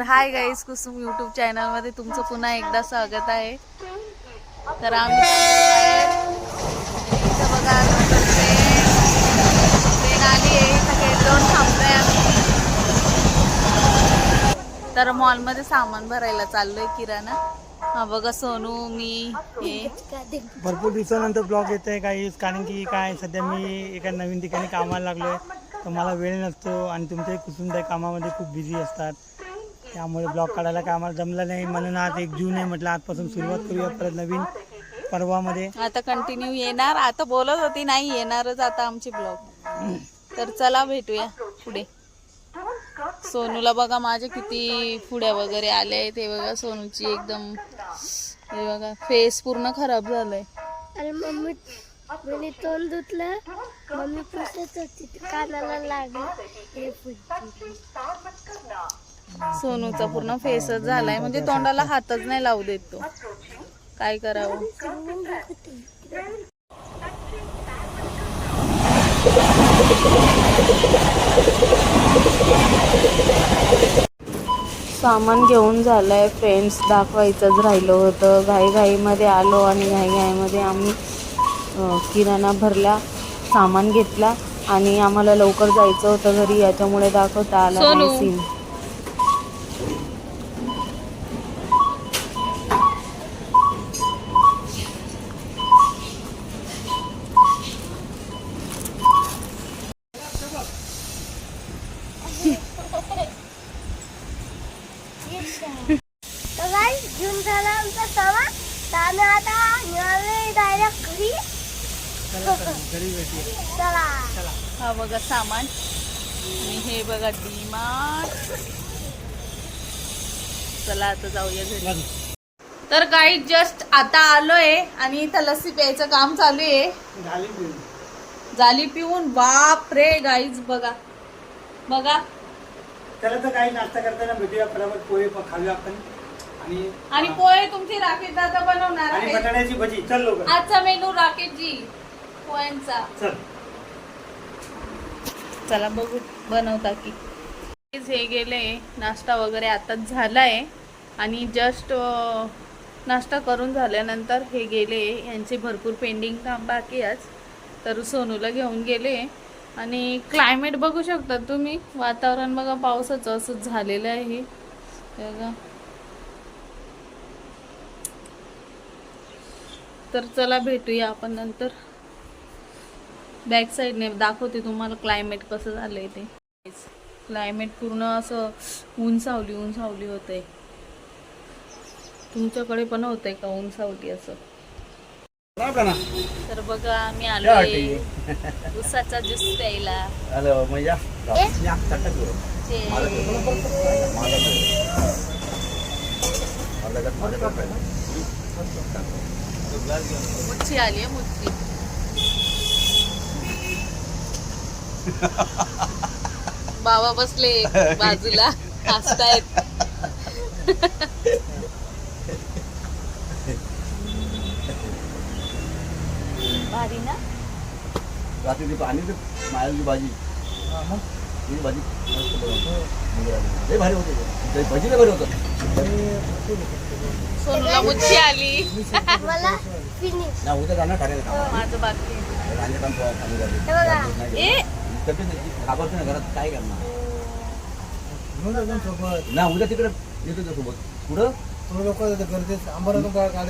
तर hi guys Kusum YouTube चॅनलमध्ये तुमचं पुन्हा एकदा स्वागत आहे. तर आम्ही बघा ट्रेन आली आहे इथं आम्ही. तर मॉलमध्ये सामान भरायला चाललोय किराणा. हा बघा सोनू मी हे. भरपूर दिवसानंतर ब्लॉग येत आहे काही कारण की काय सध्या मी एका नवीन ठिकाणी कामाला लागलो आहे तर मला वेळ नसतो आणि तुमचे कुसुमताई कामामध्ये खूप बिझी असतात. त्यामुळे ब्लॉग काढायला काय आम्हाला जमलं नाही. म्हणून आज एक जून आहे म्हटलं आजपासून सुरुवात करूया परत नवीन पर्वामध्ये. आता कंटिन्यू येणार. आता बोलत होती नाही येणारच आता आमची ब्लॉग. तर चला भेटूया पुढे. सोनूला बघा माझ्या किती फुड्या वगैरे आल्या आहेत. हे बघा सोनूची एकदम हे बघा फेस पूर्ण खराब झालाय. अरे मम्मी मी तोंड धुतलं. मम्मी पुसत होती कानाला लागलं. हे सोनूचा पूर्ण फेसच झालाय. म्हणजे तोंडाला हातच नाही लावू देत तो. काय करावं? सामान घेऊन झालंय फ्रेंड्स दाखवायचंच राहिलं होतं. घाईघाईमध्ये आलो आणि घाईघाईमध्ये आम्ही किराणा भरला सामान घेतला आणि आम्हाला लवकर जायचं होतं घरी. याच्यामुळे दाखवता आला नाही सीन तर काय जून झाला आमचा सवा तर आम्ही आता निघालोय डायरेक्ट घरी घरी भेटूया. चला. हा बघा सामान. आणि हे बघा डीमार्ट. चला आता जाऊया घरी. तर काही जस्ट आता आलोय आणि इथं लस्सी प्यायचं काम चालू आहे. झाली पिऊन. बाप रे गाईज बघा. बघा. त्याला तर काही नाश्ता करताना भेटूया. फटाफट पोहे खाऊया आपण. आणि आणि पोहे तुमची राकेश दादा बनवणार आणि आहे. बटाट्याची भजी. चल लवकर. आजचा मेनू राकेशजी चल. चला बघू बनवता की. हे गेले नाश्ता वगैरे आताच झालाय. आणि जस्ट नाश्ता करून झाल्यानंतर हे गेले यांचे भरपूर पेंडिंग काम बाकी आज. तर सोनूला घेऊन गेले. आणि क्लायमेट बघू शकता तुम्ही. वातावरण बघा पावसाचं असं झालेलं आहे. हे बघा. तर चला भेटूया आपण नंतर. बॅक साईडने दाखवते तुम्हाला क्लायमेट कसं झालंय ते. क्लायमेट पूर्ण असं ऊन सावली ऊन सावली होतंय तुमच्याकडे पण होतंय का ऊन सावली असं तर बघा आम्ही आलोय. उसाचा ज्यूस प्यायला. मुच्छी आली आहे मुच्छी. बाबा बसले बाजूला हसतायत भारी ना रात्री ती आणि ते मायाची भाजी ही भाजी मस्त बनवतो. भारी होते ते. भजी लय भारी होतं सोनूला मुच्छी आली मला फिनिश ना उद्या जाणार ठाण्याला. माझं बाकी. रांगे काम. हे बघा नाही ए नाही, घाबरते ना घरात काय करणार? घेऊन जा जाऊन सोबत. ना उद्या तिकडे येतो त्या सोबत. थोडं लोक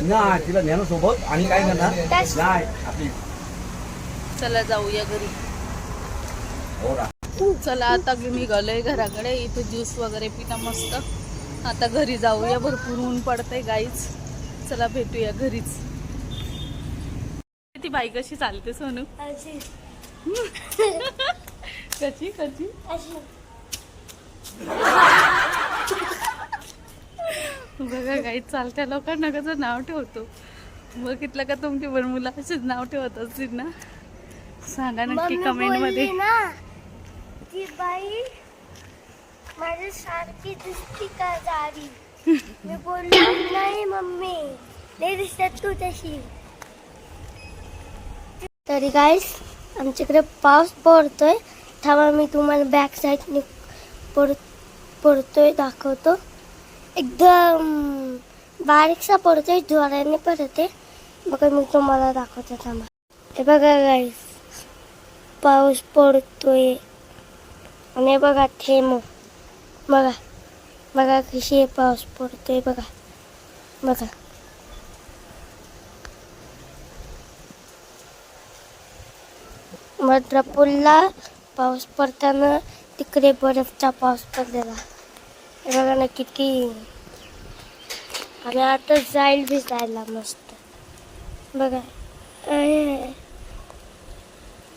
ना तिला ज्ञान सोबत आणि काय करणार? नाही आपली. चला जाऊया घरी. हो चला आता निघालोय घराकडे. इथे ज्यूस वगैरे पिता मस्त. आता घरी जाऊया भरपूर ऊन पडतंय गाईच. चला भेटूया घरीच. ती बाई कशी चालते सोनू? कशी कशी बघा गाईच चालत्या लोकांना कसं नाव ठेवतो. बघितलं का तुमची पण मुलं अशीच नाव ठेवत असतील ना? सांगा नक्की कमेंटमध्ये. ती बाई माझ्या सारखी दिसती का जाडी मी बोललो नाही मम्मी नाही दिसत तू तशी तरी गाईस आमच्याकडे पाऊस पडतोय. थांबा मी तुम्हाला बॅक साईडने पड पडतोय दाखवतो. एकदम बारीकसा पडतोय ज्वाराने पडते बघा मी तुम्हाला दाखवते थांबा. हे बघा गाईस पाऊस पडतोय. आणि बघा थेंब. बघा बघा कशी पाऊस पडतोय बघा. बघा. मद्रापूरला पाऊस पडताना तिकडे बर्फचा पाऊस पडलेला. बघा ना किती. आणि आता जाईल बी जायला मस्त. बघा.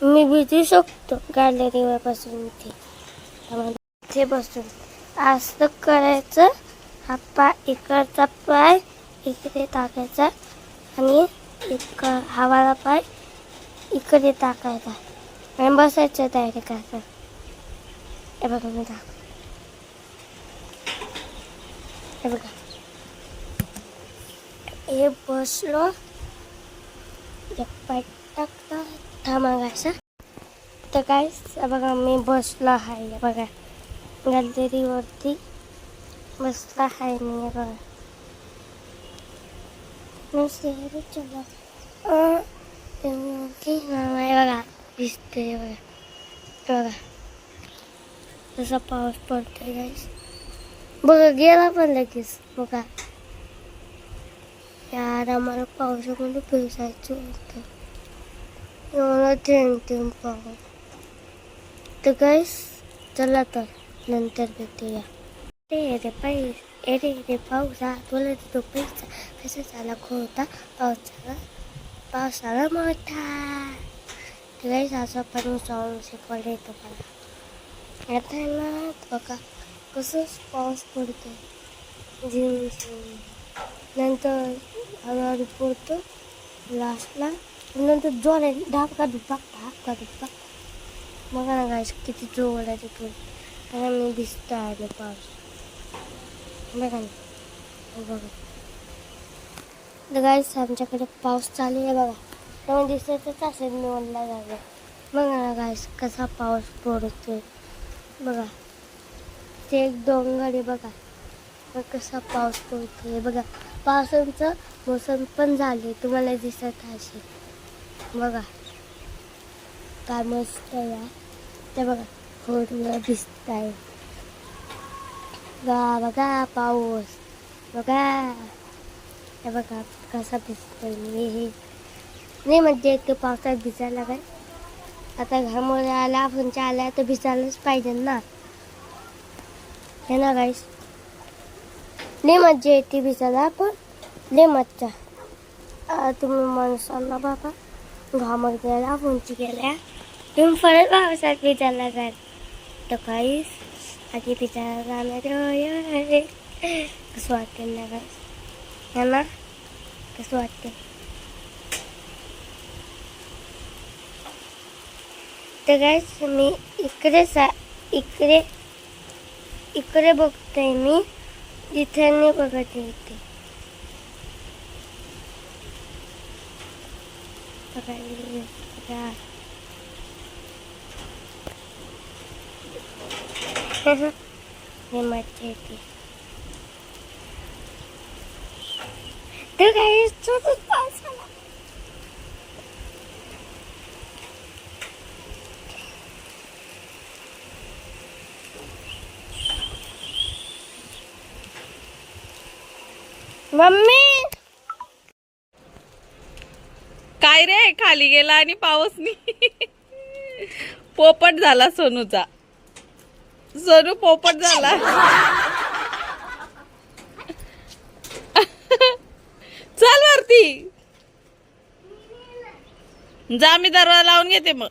मी भिजू शकतो गॅलरीवर बसून इथे इथे बसून. असं करायचं हा पाय इकडचा पाय इकडे टाकायचा आणि इक हवाला पाय इकडे टाकायचा. आणि बसायचं डायरेक्ट असं हे बघा मी दाखव हे बघा हे बसलो एक पाय टाकला थांबा असं तर काय बघा मी बसलो आहे हे बघा गॅलरीवरती बसला आहे मी हे बघा नुसते हे चला अं, ते हे बघा दिसते बघा बघा तसा पाऊस पडतोय गाईस बघा गेला पण लगेच बघा यार आम्हाला पावसामध्ये फिरायचं होतं एवढं थेंब थेंब पाऊस तर गाईस चला तर नंतर भेटूया रे रे पैस ए रे रे पावसा तुला तो पैसा कसा झाला खोटा पावसाला पावसाला मोठा तर गाईस असं पण सॉंग शिकवले तुम्हाला आता ना बघा कसं पाऊस पडतो झिम झिम नंतर हळूहळू पडतो लास्टला नंतर जोराने धापका दुपाक धापका दुपाक बघा ना गाईस किती जोराचे पडतो आणि मी दिसतो आहे पाऊस बघा ना हे बघा तर गाईस आमच्याकडे पाऊस चालू आहे बघा मग दिसतच असेल मी ओनला झालं बघा ना गाईस कसा पाऊस पडतोय बघा ते एक डोंगर आहे बघा मग कसा पाऊस पडतोय बघा पावसाचं मोसम पण झाले तुम्हाला दिसत असेल बघा काय मस्त या ते बघा फोटोला दिसत आहे बघा बघा पाऊस बघा हे बघा कसा दिसतोय मी हे नाही म्हणजे इतकं पावसात भिजायला काय आता घरामुळे आला फोनच्या आल्या तर भिजायलाच पाहिजे ना. हे ना गाईस म्हणजे लय मज्जा येते भिजायला पण लय मज्जा. तुम्ही म्हणसाल ना बाबा. घामोळे गेला फोनची गेल्या. तुम्ही परत पावसात भिजायला जाल. तर काहीच आधी भिजायला जाणार कसं वाटते ना गाईस हे ना? कसं वाटते तर गाईस मी इकडे सा इकडे इकडे बघतोय मी तिथे नाही बघत इथे बघा, येते तर गाईस पाऊस आला मम्मी! काय रे? खाली गेला आणि पाऊसनी. पोपट झाला सोनूचा. सोनू पोपट झाला. चल वरती. जा मी दरवाजा लावून घेते मग.